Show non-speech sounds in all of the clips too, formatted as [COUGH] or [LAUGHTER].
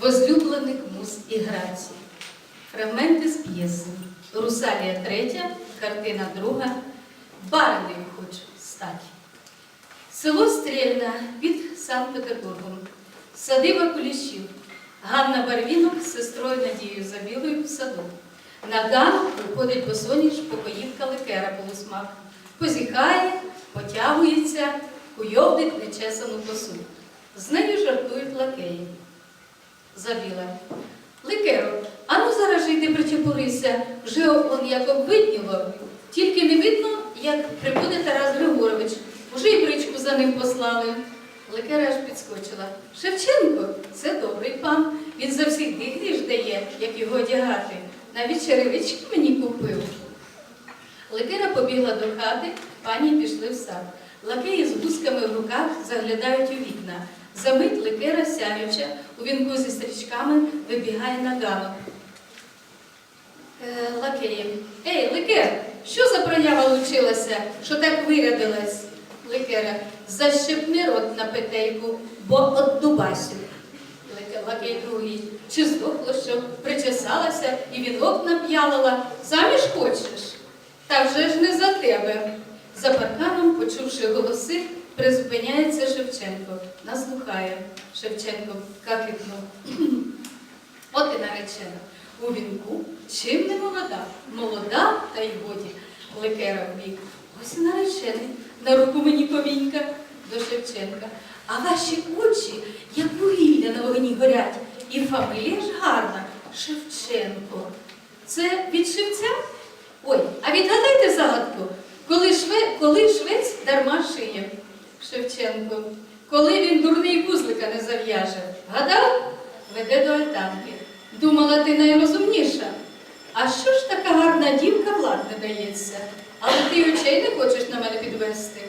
возлюблених муз і грацій. Фрагменти з п'єси. Русалія третя, картина друга. Бариною хочу стати. Село Стрільна під Санкт-Петербургом. Садиба кулішів. Ганна Барвінок з сестрою Надією Забілою в саду. На ганок виходить босоніж покоївка ликера полусмак. Позіхає, потягується, куйовдить нечесану косу. З нею жартують лакеї. Забіла. Ликеро, ану зараз же йди причепурися, вже он як обвидніло, тільки не видно, як прибуде Тарас Григорович. Уже й бричку за ним послали. Ликера аж підскочила. Шевченко, це добрий пан. Він завсігди гріш дає, як його одягати. Навіть черевички мені купив. Ликера побігла до хати, пані пішли в сад. Лакеї з гусками в руках заглядають у вікна. Замить ликера сяюча, у вінку зі стрічками вибігає на ганок. Е, лакеї. Ей, ликер, що за проява лучилася, що так вирядилась? Ликера. Защепни рот на петельку, бо от дубасю. Лакей другий. Чи здохло, що причесалася і вінок нап'ялила? Заміж хочеш? Та вже ж не за тебе. За парканом, почувши голоси, призупиняється Шевченко. Наслухає. Шевченко какикнув. [CLEARS THROAT] От і наречена. У вінку чим не молода? Молода, та й годі. Ликера в бік. Ось і наречений. На руку мені повінька до Шевченка. А ваші очі, як вугілля на вогні горять. І фамилія ж гарна Шевченко. Це від шевця? Ой, а відгадайте загадку, коли, шве, коли швець дарма шиє. Шевченко. Коли він дурний вузлика не зав'яже. Гадав? Веде до альтанки. Думала, ти найрозумніша. А що ж така гарна дівка влад не дається? Але ти очей не хочеш на мене підвести.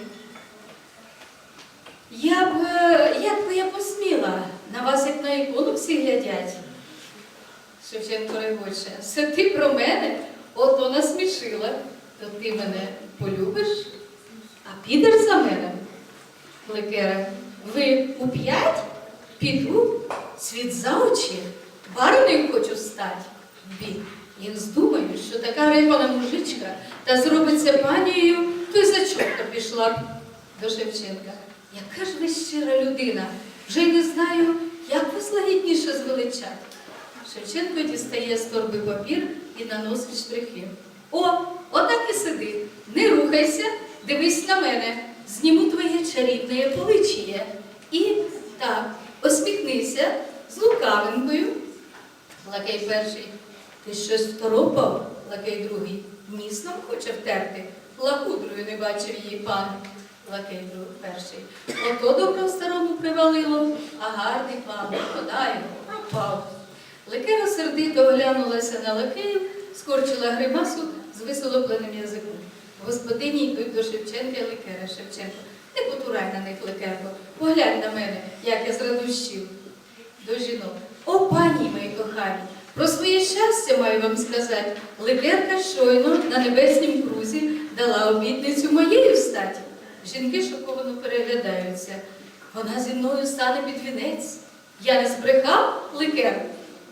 Я б, е, як би я посміла, на вас як на ікону всі глядять. Шевченко регоче, все ти про мене, ото насмішила, то ти мене полюбиш, а підеш за мене. Ликера, ви у п'ять? Піду, світ за очі, бариною хочу стать. Бі, як здумаю, що така рипана мужичка та зробиться панією, то й за чорта пішла до Шевченка. Яка ж ви щира людина, вже й не знаю, як вас лагідніше звеличати. Шевченко дістає з торби папір і наносить штрихи. О, отак і сиди. Не рухайся, дивись на мене. Твоє чарівне поличіє. І так, осміхнися з лукавинкою. Лакей перший. Ти щось второпав? Лакей другий. Ніс хоче втерти. Лакудрою не бачив її пан. Лакей перший. Ото добро старому привалило, а гарний пан, подай його, пропав. Лекера сердито оглянулася на лакеїв, скорчила гримасу з висолопленим язиком. Господині йдуть до Шевченка і Лекера Шевченко. Не потурай на них, Лекерко, поглянь на мене, як я зрадущив. До жінок. О, пані мої кохані, про своє щастя маю вам сказати. Лекерка щойно на небеснім крузі дала обітницю моєї встаті. Жінки шоковано переглядаються. Вона зі мною стане під вінець. Я не збрехав Лекер.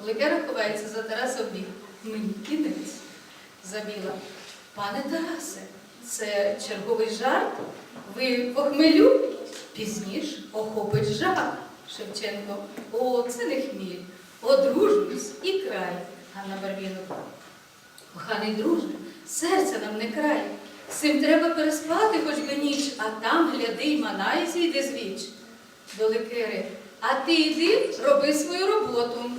Лекера ховається за Тараса в бік. Мені кінець. Забіла. Пане Тарасе, це черговий жарт? Ви похмелю? Пізніш охопить жах. Шевченко. О, це не хміль. Одружуюсь і край. Ганна Барвінок. Коханий друже, серця нам не край. Цим треба переспати хоч би ніч, а там гляди манай зійде з віч. До Лекери. А ти йди, роби свою роботу.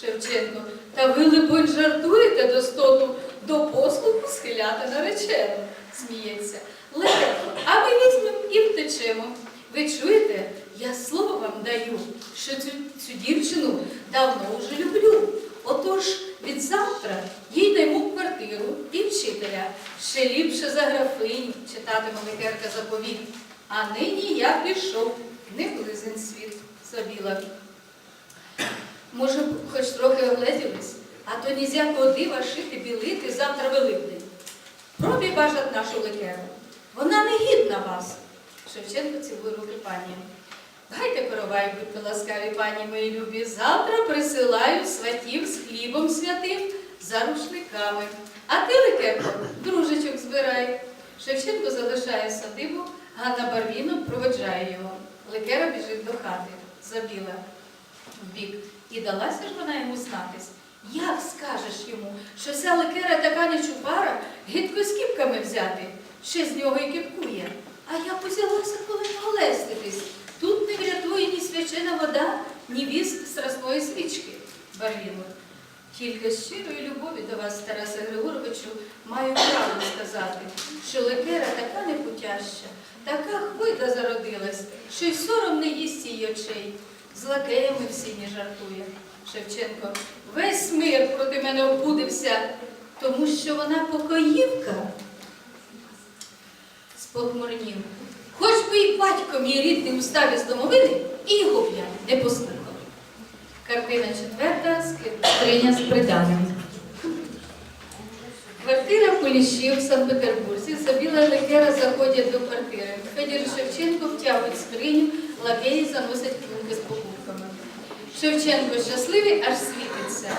Шевченко. Та ви, либонь, жартуєте до стоту, до послуху схиляти наречену. Сміється. Лекарко, а ми візьмемо і втечемо. Ви чуєте, я слово вам даю, що цю, цю дівчину давно вже люблю. Отож, від завтра їй найму квартиру і вчителя. Ще ліпше за графинь, читатиме лекарка заповіт. А нині я пішов, не близень світ, забіла. Може, хоч трохи огледілись, а то нізякого дива шити білити завтра Великдень. Пробі бажать нашу лекеру. Вона не гідна вас. Шевченко цілує руки пані. Гайте коровай, будьте ласкаві, пані мої любі. Завтра присилаю сватів з хлібом святим за рушниками. А ти, Ликерко, дружечок збирай. Шевченко залишає садибу, Ганна Барвіно проведжає його. Ликера біжить до хати, забіла вбік. І далася ж вона йому знатись. Як скажеш йому, що ця ликера така нечупара, гидко з кіпками взяти, ще з нього і кипкує. А я узялася коли його леститись. Тут не врятує ні свячена вода, ні віск страсної свічки. Барвінок. Тільки з щирої любові до вас, Тарасе Григоровичу, маю право сказати, що ликера така непутяща, така хвита зародилась, що й сором не їсть її очей. З лакеями всі не жартує. Шевченко, весь мир проти мене обудився, тому що вона покоївка. Спохмурнів. Хоч би і батько мій рідний устав із домовини, і його б я не послухав. Картина четверта, скриня з приданим. Квартира Поліщів в Санкт-Петербурзі. Забіла лекера заходять до квартири. Федір Шевченко втягують скриню, лакеї заносять клунки з покупками. Шевченко щасливий, аж світиться.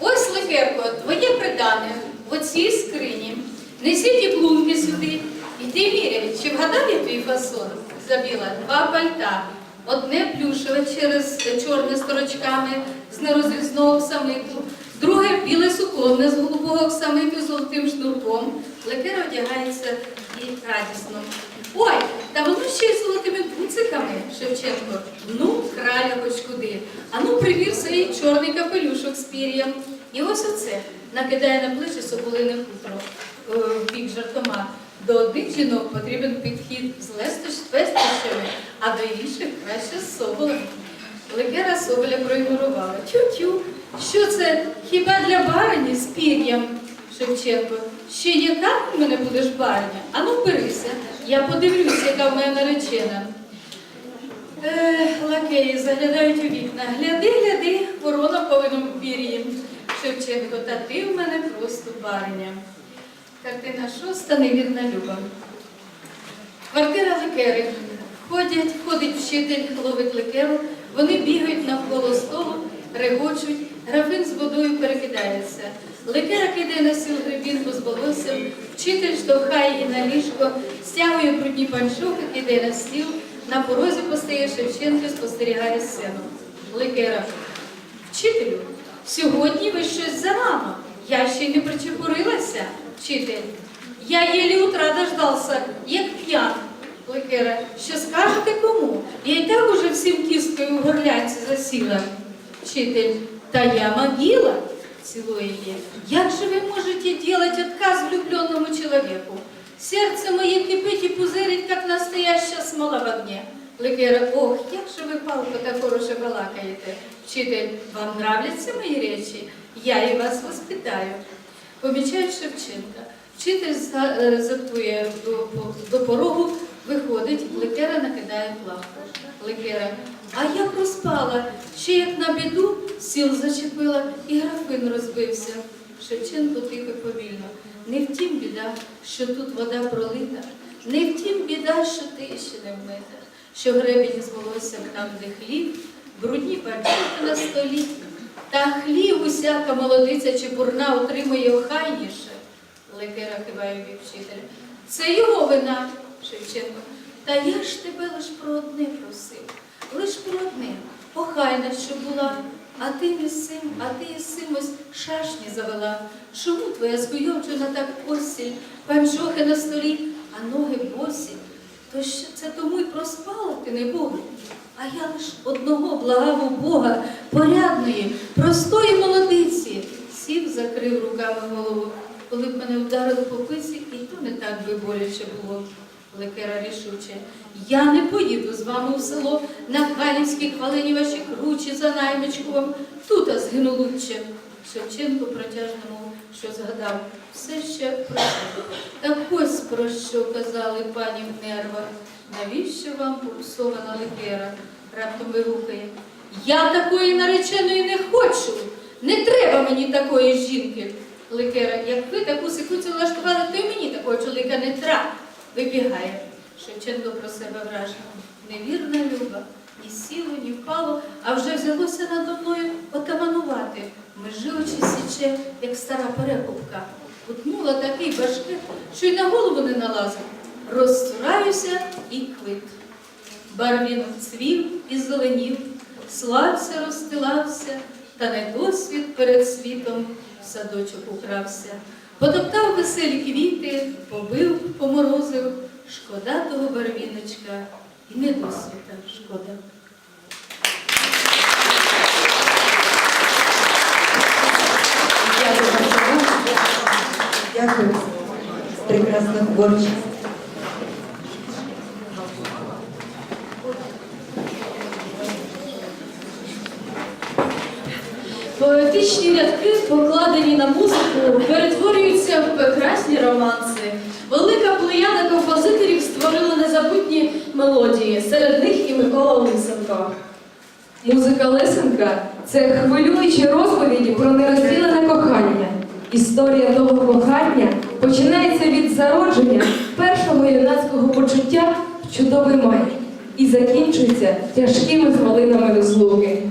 Ось, Лекерко, твоє придане в оцій скрині. Несіть і клунки сюди. Іди міряй, чи вгадав я твій фасон? Забіла два пальта. Одне плюшеве через чорне з торочками з нерозрізного оксамиту, друге біле суконне з голубого оксамиту з золотим шнурком. Лекера одягається і радісно. Ой, та воно ще й золотими буциками, Шевченко. Краля хоч куди. А ну примір свій чорний капелюшок з пір'ям. І ось оце накидає на плечі соболине хутро е, в бік жартома. До одних жінок потрібен підхід з лестощ- пестощами, а до інших краще з соболем. Легера Соболя проігнорувала. Тю-тю, що це хіба для барині з пір'ям? Шевченко, ще яка в мене будеш бариня? Ану, берися, я подивлюсь, яка в мене наречена. Е, лакеї заглядають у вікна. Гляди, гляди, ворона повинна в пір'ї. Шевченко, та ти в мене просто бариня. Картина шоста, невірна люба. Квартира лекери. Ходять, ходить вчитель, ловить лекеру, вони бігають навколо столу, регочуть, графин з водою перекидається. Лекера кидає на сіл грибінку з волоссям, вчитель штовхає її на ліжко, стягує брудні панчохи, кидає на стіл, на порозі постає Шевченко, спостерігає сцену. Лекера. Вчителю, сьогодні ви щось зарано. Я ще й не причепурилася, вчитель. Я єлі утра дождався, як п'ян. Лекера, що скажете кому? Я й так уже всім кісткою в горлянці засіла. Вчитель, та я могила, цілує її. Як же ви можете делать отказ влюбленному человеку? Сердце моє кипить і пузирить, як настояща смола в огне. Лекера, ох, як же ви палко так хороше балакаєте. Вчитель, вам нравляться мої речі? Я і вас воспитаю. Помічають Шевченка. Вчитель е, затує до, до порогу, виходить, лекера накидає плаху. Лекера. А я проспала, ще як на біду сіл зачепила і графин розбився. Шевченко тихо повільно. Не втім біда, що тут вода пролита, не втім біда, що ти ще не вмита, що гребінь з волоссям там, де хліб, брудні пальчики на столі. Та хліб усяка молодиця чи бурна отримує охайніше. Лекера киває в бік вчителя. Це його вина, Шевченко. Та я ж тебе лиш про одне просив, лиш про одне. Охайна, що була, а ти цим, а ти із ось шашні завела. Чому твоя скуйовджена так осіль, панчохи на столі, а ноги босі? То що це тому й проспала ти, не Богу? А я лиш одного благав у Бога, порядної, простої молодиці, сів, закрив руками голову. Коли б мене вдарили по писі, і то не так би боляче було. Лекера рішуче. Я не поїду з вами в село на Калівські хвалині ваші кручі за наймичком, тут згину лучше. Шевченко протяжно мов, що згадав, все ще про себе. Так ось про що казали пані в нервах. Навіщо вам попсована лекера? Раптом вигукає. Я такої нареченої не хочу. Не треба мені такої жінки. Лекера, як ви таку секуцію влаштували, то й мені такого чоловіка не треба. Вибігає. Шевченко про себе вражено. Невірна люба, ні сіло, ні впало, а вже взялося надо мною отаманувати. Межи очі січе, як стара перекупка. Утнула такий башкет, що й на голову не налазив. Розцураюся і квит. Барвінок цвів і зеленів, слався, розстилався, та недосвід перед світом в садочок укрався. Потоптав веселі квіти, побив, поморозив, шкода того барвіночка, і недосвіта шкода. Дякую. Прекрасна творчість. Поетичні рядки, покладені на музику, перетворюються в прекрасні романси. Велика плеяда композиторів створила незабутні мелодії, серед них і Микола Лисенко. Музика Лисенка це хвилюючі розповіді про нерозділене кохання. Історія того кохання починається від зародження першого юнацького почуття в чудовий май і закінчується тяжкими хвилинами розлуки.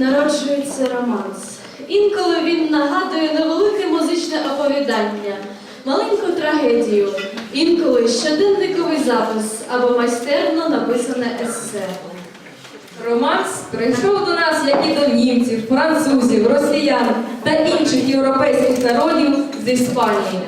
Народжується романс. Інколи він нагадує невелике музичне оповідання, маленьку трагедію, інколи щоденниковий запис або майстерно написане есе. Романс прийшов до нас, як і до німців, французів, росіян та інших європейських народів з Іспанії.